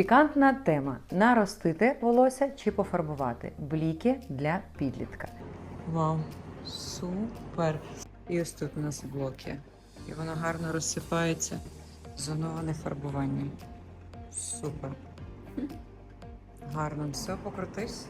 Пікантна тема: наростити волосся чи пофарбувати бліки для підлітка. Вау, супер! І ось тут у нас блоки. І воно гарно розсипається. Зоноване фарбування. Супер. Гарно все, покрутись.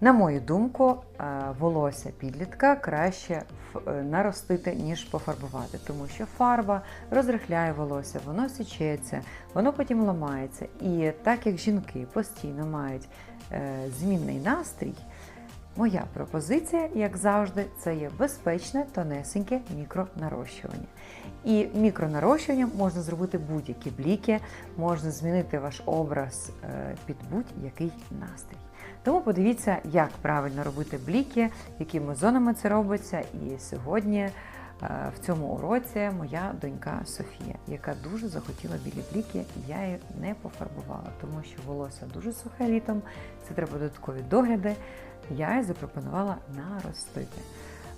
На мою думку, е, волосся підлітка краще е, наростити, ніж пофарбувати, тому що фарба розрихляє волосся, воно січеться, воно потім ламається. І так як жінки постійно мають е, змінний настрій, моя пропозиція, як завжди, це є безпечне тонесеньке мікронарощування. І мікронарощуванням можна зробити будь-які бліки, можна змінити ваш образ е, під будь-який настрій. Тому подивіться, як правильно робити бліки, якими зонами це робиться. І сьогодні е, в цьому уроці моя донька Софія, яка дуже захотіла білі бліки, я її не пофарбувала, тому що волосся дуже сухе літом, це треба додаткові догляди. Я їй запропонувала наростити.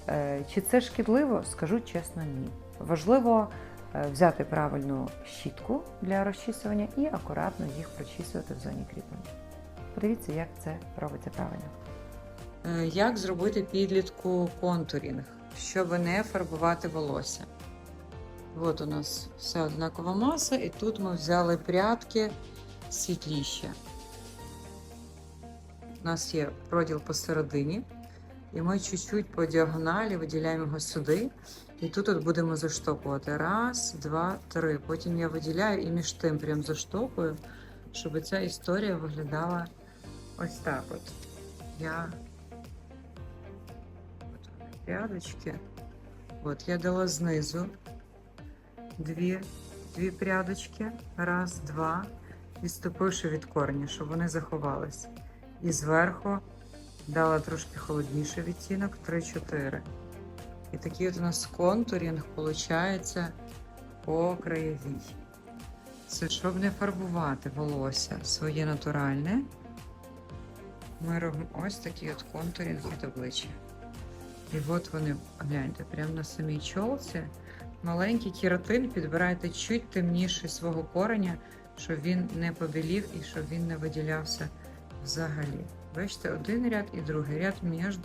Е, Чи це шкідливо? Скажу чесно, ні. Важливо е, взяти правильну щітку для розчісування і акуратно їх прочісувати в зоні кріплення. Подивіться, як це робиться правильно. Е, Як зробити підлітку контурінг, щоб не фарбувати волосся? От у нас вся однакова маса, і тут ми взяли прядки світліші. У нас є проділ посередині, і ми чуть-чуть по діагоналі виділяємо його сюди. І тут от будемо заштопувати. Раз, два, три. Потім я виділяю і між тим прям заштопую, щоб ця історія виглядала ось так от. Я прядочки. От я дала знизу дві, дві прядочки. Раз, два. Відступивши від корня, щоб вони заховались. І зверху дала трошки холодніший відтінок 3-4. І такий от у нас контурінг виходить по краєвій. Це щоб не фарбувати волосся своє натуральне. Ми робимо ось такий от контурінг від обличчя. І от вони, гляньте, прямо на самій чолці. Маленький кератин підбирайте чуть темніший свого кореня, щоб він не побілів і щоб він не виділявся взагалі. Бачите, один ряд і другий ряд між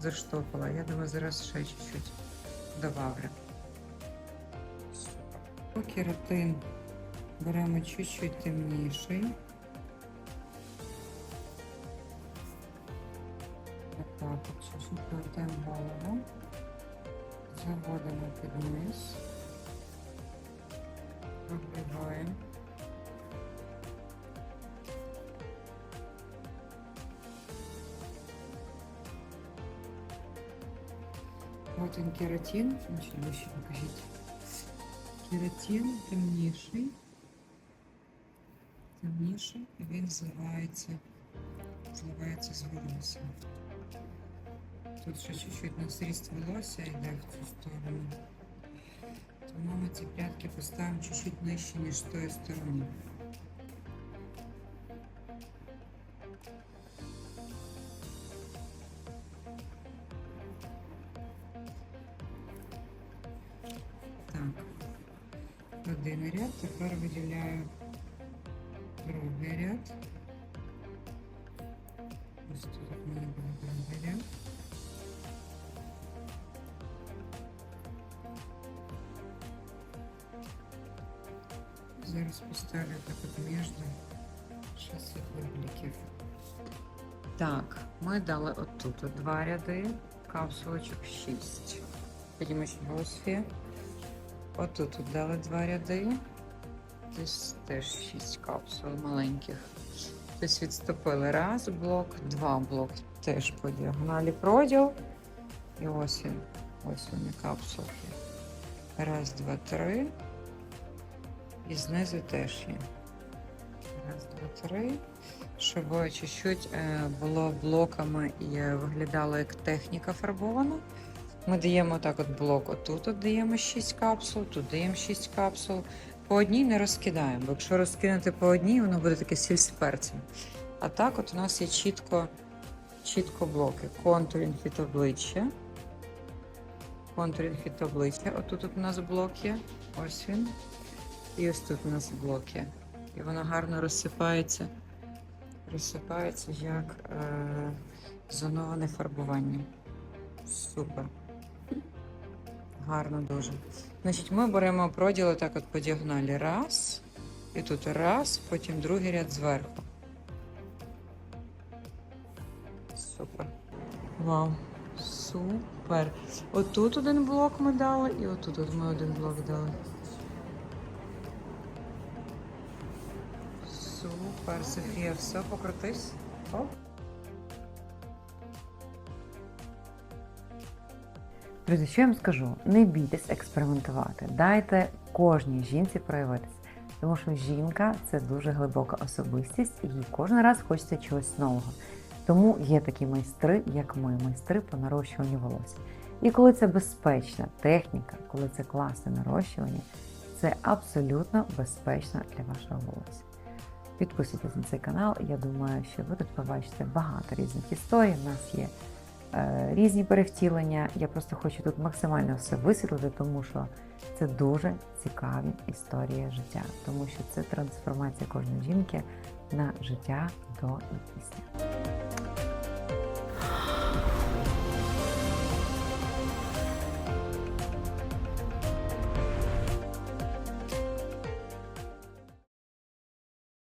заштопала. Я думаю, зараз ще чуть-чуть добавлю. Кератин беремо чуть-чуть темніший. Так, чуть-чуть повертаємо голову. Заводимо під низ. Пробиваємо. Вот він кератин. Значить, вище покажіть. Кератин темніший. Темніший. І він зливається, зливається з. Тут ще чуть-чуть на зріст волосся йде в цю сторону. Тому ми ці прядки поставимо чуть-чуть нижче, ніж з тої сторони. один ряд, тепер виділяю другий ряд. Ось тут в мене буде другий ряд. Зараз поставлю так от між ще світлобліків. Так, ми дали отут от два ряди, капсулочок 6. Потім ще госфі. Отут от дали два ряди. Десь теж 6 капсул маленьких. Тобто відступили раз блок, два блок теж по діагоналі проділ. І ось він, ось вони капсулки. Раз, два, три. І знизу теж є. Раз, два, три. Щоб чуть-чуть е, було блоками і е, виглядало як техніка фарбована. Ми даємо так от блок. Отут от даємо 6 капсул, тут даємо 6 капсул. По одній не розкидаємо, бо якщо розкинути по одній, воно буде таке сіль з перцем. А так от у нас є чітко, чітко блоки. Контурінг від обличчя. Контурінг від обличчя. Отут от у нас блок є. Ось він. І ось тут у нас блоки. І воно гарно розсипається. Розсипається як е, зоноване фарбування. Супер. Гарно дуже. Значить, ми беремо проділ так от по діагоналі. Раз. І тут раз, потім другий ряд зверху. Супер. Вау. Супер. Отут один блок ми дали, і отут от ми один блок дали. Супер, Софія, все, покрутись. Оп. Друзі, що я вам скажу? Не бійтесь експериментувати. Дайте кожній жінці проявитись. Тому що жінка це дуже глибока особистість, і їй кожен раз хочеться чогось нового. Тому є такі майстри, як ми, майстри по нарощуванню волосся. І коли це безпечна техніка, коли це класне нарощування, це абсолютно безпечно для вашого волосся. Підписуйтесь на цей канал. Я думаю, що ви тут побачите багато різних історій. У нас є різні перевтілення. Я просто хочу тут максимально все висвітлити, тому що це дуже цікаві історії життя, тому що це трансформація кожної жінки на життя до і.